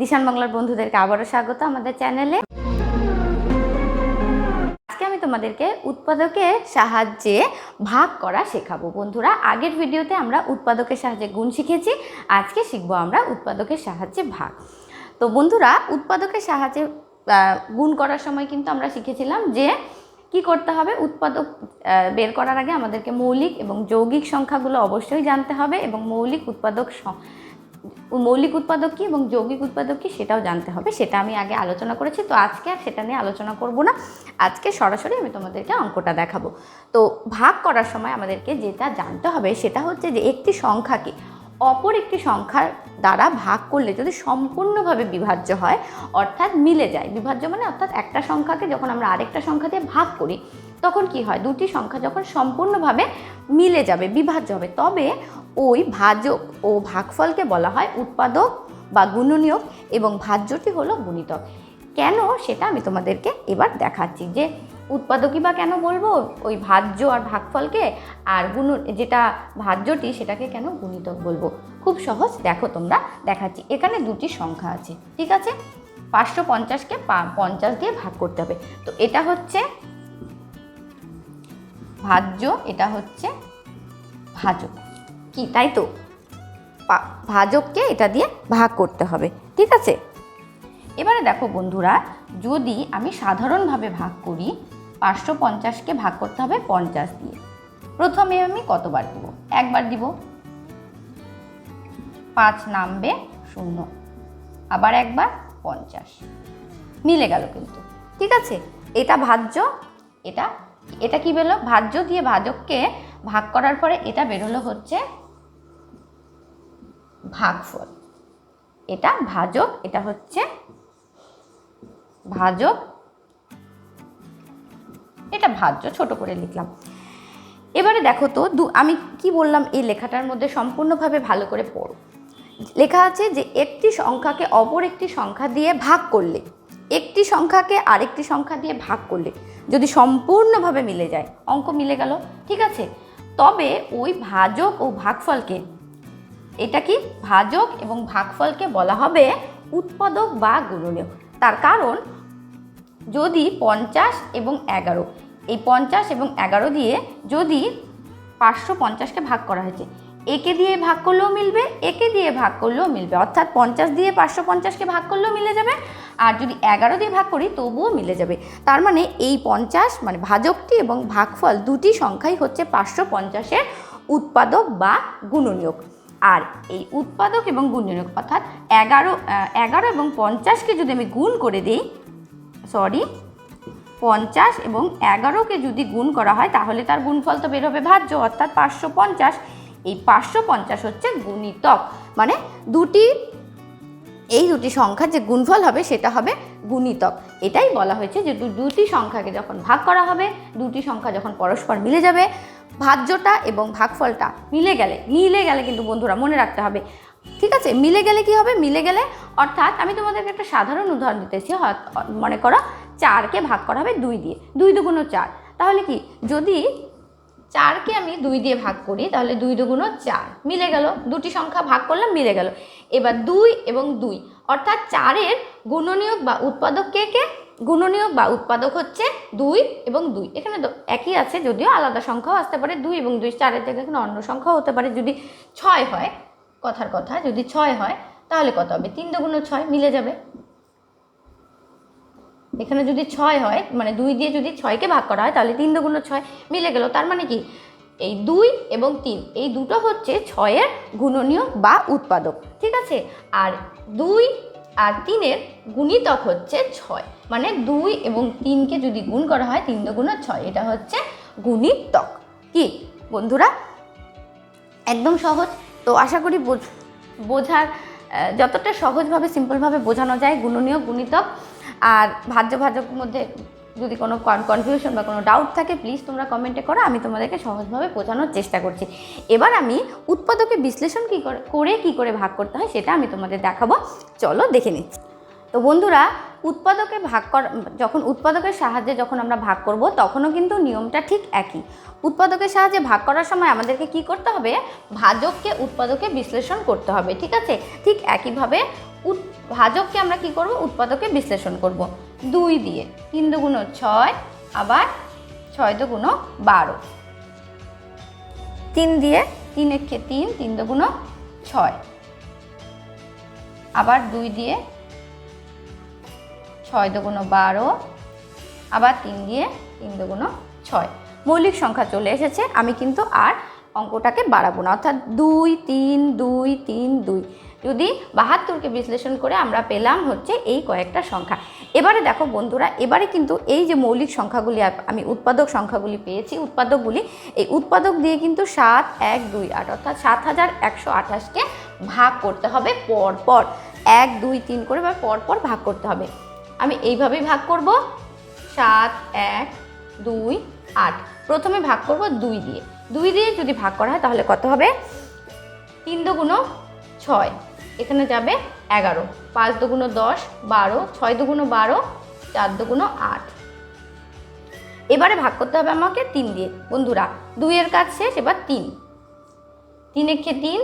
দিশান বাংলার বন্ধুদেরকে আবারও স্বাগত আমাদের চ্যানেলে। আজকে আমি তোমাদেরকে উৎপাদকের সাহায্যে ভাগ করা শেখাবো। বন্ধুরা, আগের ভিডিওতে আমরা উৎপাদকের সাহায্যে গুণ শিখেছি, আজকে শিখব আমরা উৎপাদকের সাহায্যে ভাগ। তো বন্ধুরা, উৎপাদকের সাহায্যে গুণ করার সময় কিন্তু আমরা শিখেছিলাম যে কি করতে হবে, উৎপাদক বের করার আগে আমাদেরকে মৌলিক এবং যৌগিক সংখ্যাগুলো অবশ্যই জানতে হবে এবং মৌলিক উৎপাদক মৌলিক উৎপাদক কী এবং যৌগিক উৎপাদক কী সেটাও জানতে হবে, সেটা আমি আগে আলোচনা করেছি, তো আজকে আর সেটা নিয়ে আলোচনা করব না। আজকে সরাসরি আমি তোমাদেরকে অঙ্কটা দেখাবো। তো ভাগ করার সময় আমাদেরকে যেটা জানতে হবে সেটা হচ্ছে যে একটি সংখ্যাকে অপর একটি সংখ্যার দ্বারা ভাগ করলে যদি সম্পূর্ণভাবে বিভাজ্য হয়, অর্থাৎ মিলে যায়। বিভাজ্য মানে অর্থাৎ একটা সংখ্যাকে যখন আমরা আরেকটা সংখ্যা দিয়ে ভাগ করি, তখন কি হয়? দুটি সংখ্যা যখন সম্পূর্ণভাবে মিলে যাবে, বিভাজ্য হবে, তবে ওই ভাজক ও ভাগফলকে বলা হয় উৎপাদক বা গুণনীয়ক এবং ভাজ্যটি হলো গুণিতক। কেন? সেটা আমি তোমাদেরকে এবার দেখাচ্ছি যে উৎপাদকই বা কেন বলব? ওই ভাজ্য আর ভাগফলকে আর গুণ, যেটা ভাজ্যটি সেটাকে কেন গুণিতক বলব? খুব সহজ, দেখো তোমরা, দেখাচ্ছি। এখানে দুটি সংখ্যা আছে, ঠিক আছে? পাঁচশো পঞ্চাশকে পঞ্চাশ দিয়ে ভাগ করতে হবে। তো এটা হচ্ছে ভাজ্য, এটা হচ্ছে ভাজক। কি, তাই তো? ভাজককে এটা দিয়ে ভাগ করতে হবে, ঠিক আছে? এবারে দেখো বন্ধুরা, যদি আমি সাধারণভাবে ভাগ করি পাঁচশো পঞ্চাশকে ভাগ করতে হবে পঞ্চাশ দিয়ে। প্রথমে আমি কতবার দিব? একবার দিব। পাঁচ নামবে শূন্য। আবার একবার পঞ্চাশ। মিলে গেল কিন্তু। ঠিক আছে? এটা ভাজ্য, এটা এটা কি বেরোলো? ভাজ্য দিয়ে ভাজককে ভাগ করার পরে এটা বেরোলো হচ্ছে ভাগফল। এটা ভাজক, এটা হচ্ছে ভাজক এটা ভাজ্য, ছোট করে লিখলাম। এবারে দেখো তো, দু, আমি কি বললাম এই লেখাটার মধ্যে সম্পূর্ণভাবে ভালো করে পড়ো। লেখা আছে যে একটি সংখ্যাকে অপর একটি সংখ্যা দিয়ে ভাগ করলে, একটি সংখ্যাকে আরেকটি সংখ্যা দিয়ে ভাগ করলে যদি সম্পূর্ণভাবে মিলে যায়, অঙ্ক মিলে গেল, ঠিক আছে? তবে ওই ভাজক ও ভাগফলকে, এটা কি ভাজক এবং ভাগফলকে বলা হবে উৎপাদক বা গুণনীয়ক। তার কারণ যদি পঞ্চাশ এবং এগারো। এই পঞ্চাশ এবং এগারো দিয়ে যদি পাঁচশো পঞ্চাশকে ভাগ করা হয়েছে, একে দিয়ে ভাগ করলেও মিলবে, একে দিয়ে ভাগ করলেও মিলবে। অর্থাৎ পঞ্চাশ দিয়ে পাঁচশো পঞ্চাশকে ভাগ করলেও মিলে যাবে, আর যদি এগারো দিয়ে ভাগ করি তবুও মিলে যাবে। তার মানে এই পঞ্চাশ মানে ভাজকটি এবং ভাগফল দুটি সংখ্যাই হচ্ছে পাঁচশো পঞ্চাশের উৎপাদক বা গুণনীয়ক। আর এই উৎপাদক এবং গুণনীয়ক অর্থাৎ এগারো এগারো এবং পঞ্চাশকে যদি আমি গুণ করে দিই সরি, পঞ্চাশ এবং এগারোকে যদি গুণ করা হয়, তাহলে তার গুণফল তো বেরোবে ভাজ্য, অর্থাৎ পাঁচশো পঞ্চাশ। এই পাঁচশো পঞ্চাশ হচ্ছে গুণিতক। মানে দুটি, এই দুটি সংখ্যার যে গুণফল হবে, সেটা হবে গুণিতক। এটাই বলা হয়েছে যে দুটি সংখ্যাকে যখন ভাগ করা হবে, দুটি সংখ্যা যখন পরস্পর মিলে যাবে, ভাজ্যটা এবং ভাগফলটা মিলে গেলে মিলে গেলে কিন্তু বন্ধুরা মনে রাখতে হবে ঠিক আছে? মিলে গেলে কি হবে? মিলে গেলে অর্থাৎ আমি তোমাদেরকে একটা সাধারণ উদাহরণ দিতেছি মনে করো চারকে ভাগ করা হবে দুই দিয়ে। দুই দুগুণ চার। তাহলে কি? যদি চারকে আমি দুই দিয়ে ভাগ করি, তাহলে দুই দুগুণ চার। মিলে গেল। দুটি সংখ্যা ভাগ করলাম, মিলে গেল। এবার দুই এবং দুই। অর্থাৎ চারের গুণনীয়ক বা উৎপাদক কে কে? গুণনীয়ক বা উৎপাদক হচ্ছে দুই এবং দুই। এখানে একই আছে, যদিও আলাদা সংখ্যাও আসতে পারে। দুই এবং দুই চারের থেকে এখানে অন্য সংখ্যাও হতে পারে। যদি ছয় হয় কথার কথা, যদি ছয় হয়, তাহলে কত হবে? তিন দুগুণ ছয় মিলে যাবে। এখানে যদি ছয় হয় মানে দুই দিয়ে যদি ছয়কে ভাগ করা হয়, তাহলে তিন দুগুণ ছয় মিলে গেল। তার মানে কি? এই দুই এবং তিন, এই দুটো হচ্ছে ছয়ের গুণনীয় বা উৎপাদক, ঠিক আছে? আর দুই আর তিনের গুণিতক হচ্ছে ছয় মানে দুই এবং তিনকে যদি গুণ করা হয়, তিন দুগুণ ছয়, এটা হচ্ছে গুণিতক। কি? বন্ধুরা, একদম সহজ। তো আশা করি বোঝ- বোঝার যতটা সহজভাবে, সিম্পলভাবে বোঝানো যায়, গুণনীয়, গুণিতক। আর ভাজ্য ভাজক মধ্যে যদি কোনো কনফিউশন বা কোনো ডাউট থাকে প্লিজ তোমরা কমেন্টে করো, আমি তোমাদেরকে সহজভাবে বোঝানোর চেষ্টা করছি। এবার আমি উৎপাদকে বিশ্লেষণ কী করে কী করে ভাগ করতে হয়, সেটা আমি তোমাদের দেখাবো। চলো দেখে নিচ্ছি। তো বন্ধুরা উৎপাদকে ভাগ কর, যখন উৎপাদকের সাহায্যে যখন আমরা ভাগ করব, তখনও কিন্তু নিয়মটা ঠিক একই। উৎপাদকের সাহায্যে ভাগ করার সময় আমাদেরকে কি করতে হবে? ভাজককে উৎপাদকে বিশ্লেষণ করতে হবে, ঠিক আছে? ঠিক একইভাবে উৎ, ভাজককে আমরা কি করব? উৎপাদকে বিশ্লেষণ করব। দুই দিয়ে তিন দুগুণ ছয়, আবার ছয় দুগুণ বারো। তিন দিয়ে তিন একে তিন তিন দুগুণ ছয়। আবার দুই দিয়ে ছয় দুগুণ বারো, আবার তিন দিয়ে তিন দুগুণ ছয়। মৌলিক সংখ্যা চলে এসেছে, আমি কিন্তু আর অঙ্কটাকে বাড়াবো না। অর্থাৎ দুই, তিন দুই তিন, দুই। যদি বাহাত্তরকে বিশ্লেষণ করে আমরা পেলাম হচ্ছে এই কয়েকটা সংখ্যা। এবারে দেখো বন্ধুরা, এবারে কিন্তু এই যে মৌলিক সংখ্যাগুলি আমি উৎপাদক সংখ্যাগুলি পেয়েছি, উৎপাদকগুলি, এই উৎপাদক দিয়ে কিন্তু সাত, এক, দুই, আট, অর্থাৎ সাত হাজার একশো আঠাশকে ভাগ করতে হবে পর পর এক, দুই, তিন করে বা পর পর ভাগ করতে হবে। আমি এইভাবেই ভাগ করব। সাত, এক, দুই, আট। প্রথমে ভাগ করব দুই দিয়ে। দুই দিয়ে যদি ভাগ করা হয় তাহলে কত হবে? তিন দুগুণ ছয়। এখানে যাবে এগারো। পাঁচ দুগুণ দশ, বারো। ছয় দুগুণ বারো, চার দুগুণ আট। এবারে ভাগ করতে হবে আমাকে তিন দিয়ে। বন্ধুরা, দুইয়ের কাজ শেষ, এবার তিন। তিন একে তিন,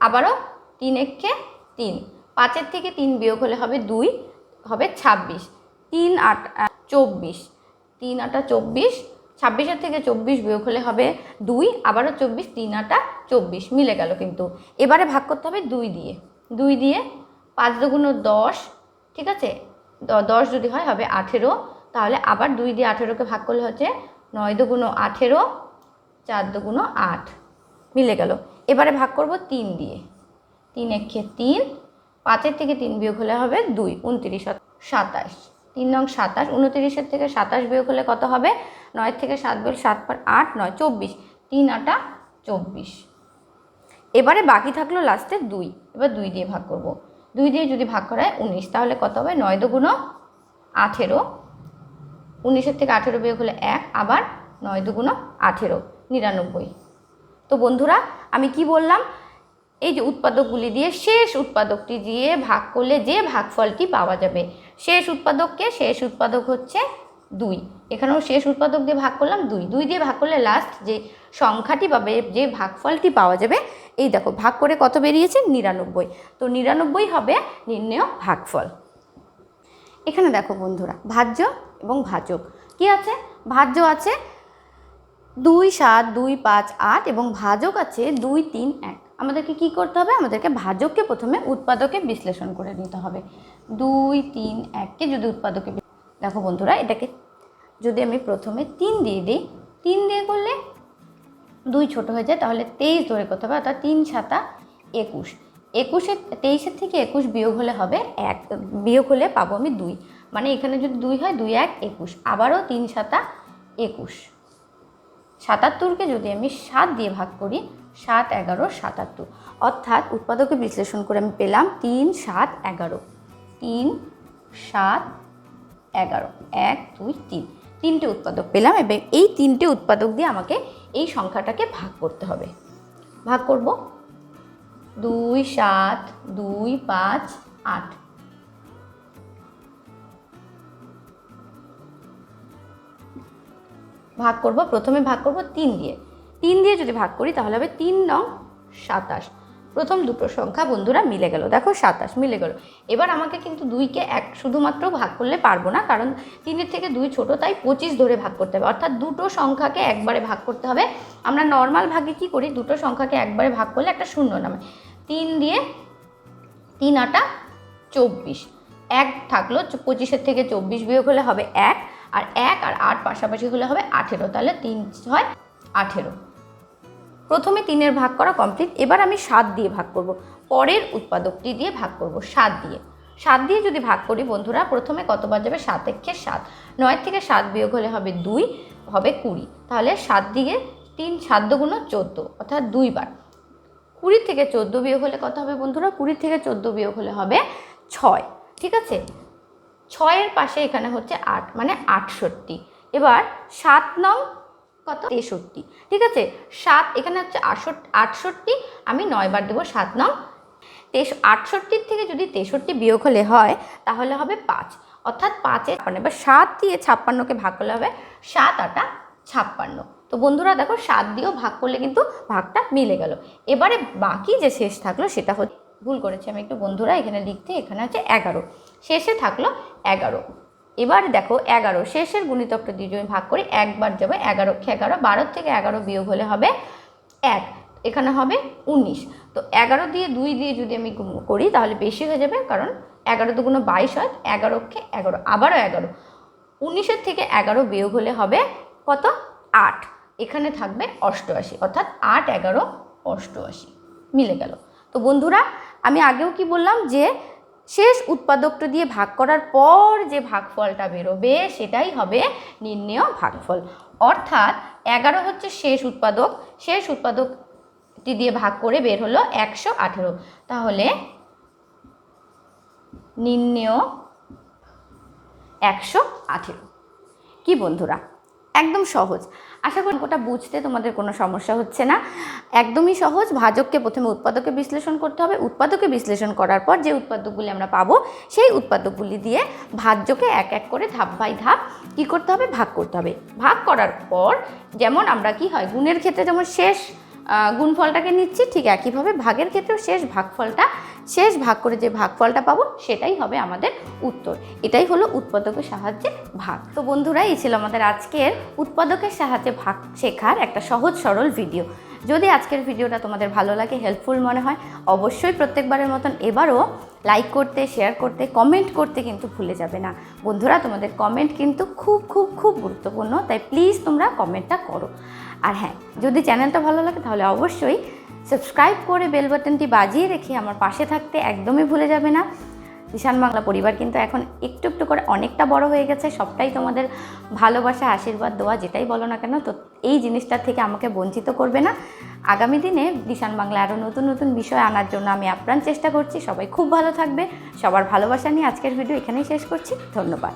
আবারও তিন একে তিন। পাঁচের থেকে তিন বিয়োগ হলে হবে দুই। হবে ছাব্বিশ। তিন আট চব্বিশ। তিন আটা চব্বিশ, ছাব্বিশের থেকে চব্বিশ বিয়োগ হলে হবে দুই, আবারও চব্বিশ, তিন আটা চব্বিশ। মিলে গেল কিন্তু। এবারে ভাগ করতে হবে দুই দিয়ে। দুই দিয়ে পাঁচ দুগুণ দশ, ঠিক আছে? দশ যদি হয় হবে আঠেরো। তাহলে আবার দুই দিয়ে আঠেরোকে ভাগ করলে হচ্ছে নয় দুগুণ আঠেরো, চার দুগুণ আট। মিলে গেল। এবারে ভাগ করব তিন দিয়ে। তিন একে তিন পাঁচের থেকে তিন বিয়োগ হলে হবে দুই, উনত্রিশ সাতাশ। তিন নং সাতাশ, উনত্রিশের থেকে সাতাশ বিয়োগ হলে কত হবে? নয় থেকে সাত বিয়োগ সাত পার আট, নয় চব্বিশ। তিন আটা চব্বিশ। এবারে বাকি থাকল লাস্টে দুই। এবার দুই দিয়ে ভাগ করব। দুই দিয়ে যদি ভাগ করা হয় উনিশ, তাহলে কত হবে? নয় দুগুণ আঠেরো। উনিশের থেকে আঠেরো বিয়োগ হলে এক, আবার নয় দুগুণ আঠেরো, নিরানব্বই। তো বন্ধুরা, আমি কি বললাম? এই যে উৎপাদকগুলি দিয়ে শেষ উৎপাদকটি দিয়ে ভাগ করলে যে ভাগফলটি পাওয়া যাবে। শেষ উৎপাদককে শেষ উৎপাদক হচ্ছে দুই। এখানেও শেষ উৎপাদক দিয়ে ভাগ করলাম দুই। দুই দিয়ে ভাগ করলে লাস্ট যে সংখ্যাটি পাবে, যে ভাগফলটি পাওয়া যাবে, এই দেখো, ভাগ করে কত বেরিয়েছে? নিরানব্বই। তো নিরানব্বই হবে নির্ণয় ভাগফল। এখানে দেখো বন্ধুরা, ভাজ্য এবং ভাজক। কি আছে? ভাজ্য আছে দুই সাত দুই পাঁচ আট এবং ভাজক আছে দুই তিন এক। আমাদেরকে কি করতে হবে? আমাদেরকে ভাজককে প্রথমে উৎপাদকে বিশ্লেষণ করে নিতে হবে। দুই, তিন, এককে যদি উৎপাদকে দেখো বন্ধুরা, এটাকে যদি আমি প্রথমে তিন দিয়ে দিই, তিন দিয়ে করলে দুই ছোট হয়ে যায়, তাহলে তেইশ ধরে করতে হবে, অর্থাৎ তিন সাতা একুশ। একুশের তেইশের থেকে একুশ বিয়োগ হলে হবে এক, বিয়োগ হলে পাবো আমি দুই। মানে এখানে যদি দুই হয়, দুই, এক, একুশ। আবারও তিন সাতা একুশ। সাতাত্তরকে যদি আমি সাত দিয়ে ভাগ করি সাত এগারো সাতাত্তর। অর্থাৎ উৎপাদকে বিশ্লেষণ করে আমি পেলাম তিন সাত এগারো। তিন সাত এগারো। এক, দুই, তিন। তিনটে উৎপাদক পেলাম এবং এই তিনটে উৎপাদক দিয়ে আমাকে এই সংখ্যাটাকে ভাগ করতে হবে। ভাগ করব। দুই সাত, দুই পাঁচ, আট। ভাগ করব, প্রথমে ভাগ করব তিন দিয়ে। তিন দিয়ে যদি ভাগ করি, তাহলে হবে তিন নং সাতাশ। প্রথম দুটো সংখ্যা বন্ধুরা মিলে গেল। দেখো সাতাশ মিলে গেল। এবার আমাকে কিন্তু দুইকে এক শুধুমাত্র ভাগ করলে পারব না, কারণ তিনের থেকে দুই ছোট, তাই পঁচিশ ধরে ভাগ করতে হবে। অর্থাৎ দুটো সংখ্যাকে একবারে ভাগ করতে হবে। আমরা নর্মাল ভাগে কি করি? দুটো সংখ্যাকে একবারে ভাগ করলে একটা শূন্য নামে। তিন দিয়ে তিন আটা চব্বিশ। এক থাকল পঁচিশের থেকে চব্বিশ বিয়োগ হলে হবে এক। আর এক আর আট পাশাপাশি হলে হবে আঠেরো। তাহলে তিন হয় আঠেরো। প্রথমে তিনের ভাগ করা কমপ্লিট এবার আমি সাত দিয়ে ভাগ করব। পরের উৎপাদকটি দিয়ে ভাগ করব সাত দিয়ে। সাত দিয়ে যদি ভাগ করি, বন্ধুরা, প্রথমে কতবার যাবে? সাত একে সাত। নয় থেকে সাত বিয়োগ হলে হবে দুই, হবে কুড়ি। তাহলে সাত দিকে তিন সাত দুগুণ চোদ্দ, অর্থাৎ দুইবার। কুড়ি থেকে চোদ্দ বিয়োগ হলে কত হবে বন্ধুরা? কুড়ি থেকে চোদ্দ বিয়োগ হলে হবে ছয়, ঠিক আছে? ছয়ের পাশে এখানে হচ্ছে আট মানে আটষট্টি। এবার সাত নং কত? তেষট্টি। ঠিক আছে? সাত, এখানে হচ্ছে আটষট্টি, আমি নয়বার দেবো, সাত নং। তেষ আটষট্টির থেকে যদি তেষট্টি বিয়োগ হলে হয়, তাহলে হবে পাঁচ। অর্থাৎ পাঁচে ছাপ্পান্ন এবার সাত দিয়ে ছাপ্পান্নকে ভাগ করলে হবে সাত আটা ছাপ্পান্ন। তো বন্ধুরা, দেখো সাত দিয়েও ভাগ করলে কিন্তু ভাগটা মিলে গেল। এবারে বাকি যে শেষ থাকল, সেটা হচ্ছে ভুল করেছি আমি একটু, বন্ধুরা, এখানে লিখতে, এখানে আছে এগারো। শেষে থাকল এগারো। এবার দেখো এগারো, শেষের গুণিতকটা দিয়ে যদি ভাগ করি, একবার যাবে এগারো এগারো? বারো থেকে এগারো বিয়োগ হলে হবে এক, এখানে হবে উনিশ। তো এগারো দিয়ে দুই দিয়ে যদি আমি করি, তাহলে বেশি হয়ে যাবে কারণ এগারো দুগুণ বাইশ হয় এগারোকে এগারো, আবারও এগারো। উনিশের থেকে এগারো বিয়োগ হলে হবে কত? আট। এখানে থাকবে অষ্টআশি, অর্থাৎ আট, এগারো, অষ্টআশি। মিলে গেল। তো বন্ধুরা, আমি আগেও কি বললাম যে শেষ উৎপাদকটা দিয়ে ভাগ করার পর যে ভাগফলটা বেরোবে, সেটাই হবে নির্ণেয় ভাগফল। অর্থাৎ এগারো হচ্ছে শেষ উৎপাদক, শেষ উৎপাদকটি দিয়ে ভাগ করে বের হলো একশো আঠেরো। তাহলে নির্ণেয় একশো আঠেরো। কি বন্ধুরা একদম সহজ। আশা করি ওটা বুঝতে তোমাদের কোনো সমস্যা হচ্ছে না। একদমই সহজ। ভাজককে প্রথমে উৎপাদকে বিশ্লেষণ করতে হবে। উৎপাদকে বিশ্লেষণ করার পর যে উৎপাদকগুলি আমরা পাবো, সেই উৎপাদকগুলি দিয়ে ভাজ্যকে এক এক করে ধাপ বাই ধাপ কী করতে হবে? ভাগ করতে হবে। ভাগ করার পর যেমন আমরা কি হয়, গুণের ক্ষেত্রে যেমন শেষ গুণফলটাকে নিচ্ছি, ঠিক একইভাবে ভাগের ক্ষেত্রেও শেষ ভাগফলটা, শেষ ভাগ করে যে ভাগফলটা পাবো, সেটাই হবে আমাদের উত্তর। এটাই হলো উৎপাদকের সাহায্যে ভাগ। তো বন্ধুরা, এই ছিল আমাদের আজকের উৎপাদকের সাহায্যে ভাগ শেখার একটা সহজ সরল ভিডিও। যদি আজকের ভিডিওটা তোমাদের ভালো লাগে হেল্পফুল মনে হয়, অবশ্যই প্রত্যেকবারের মতন এবারও লাইক করতে শেয়ার করতে কমেন্ট করতে কিন্তু ভুলে যাবে না। বন্ধুরা, তোমাদের কমেন্ট কিন্তু খুব খুব খুব গুরুত্বপূর্ণ, তাই প্লিজ তোমরা কমেন্টটা করো। আর হ্যাঁ যদি চ্যানেলটা ভালো লাগে তাহলে অবশ্যই সাবস্ক্রাইব করে বেল বাটনটি বাজিয়ে রেখে আমার পাশে থাকতে একদমই ভুলে যাবে না। ঈশান বাংলা পরিবার কিন্তু এখন একটু একটু করে অনেকটা বড় হয়ে গেছে, সবটাই তোমাদের ভালোবাসা, আশীর্বাদ দেওয়া যেটাই বলো না কেন, তো এই জিনিসটার থেকে আমাকে বঞ্চিত করবে না। আগামী দিনে দিশান বাংলা আরও নতুন নতুন বিষয় আনার জন্য আমি আপ্রাণ চেষ্টা করছি। সবাই খুব ভালো থাকবে। সবার ভালোবাসা নিয়ে আজকের ভিডিও এখানেই শেষ করছি। ধন্যবাদ।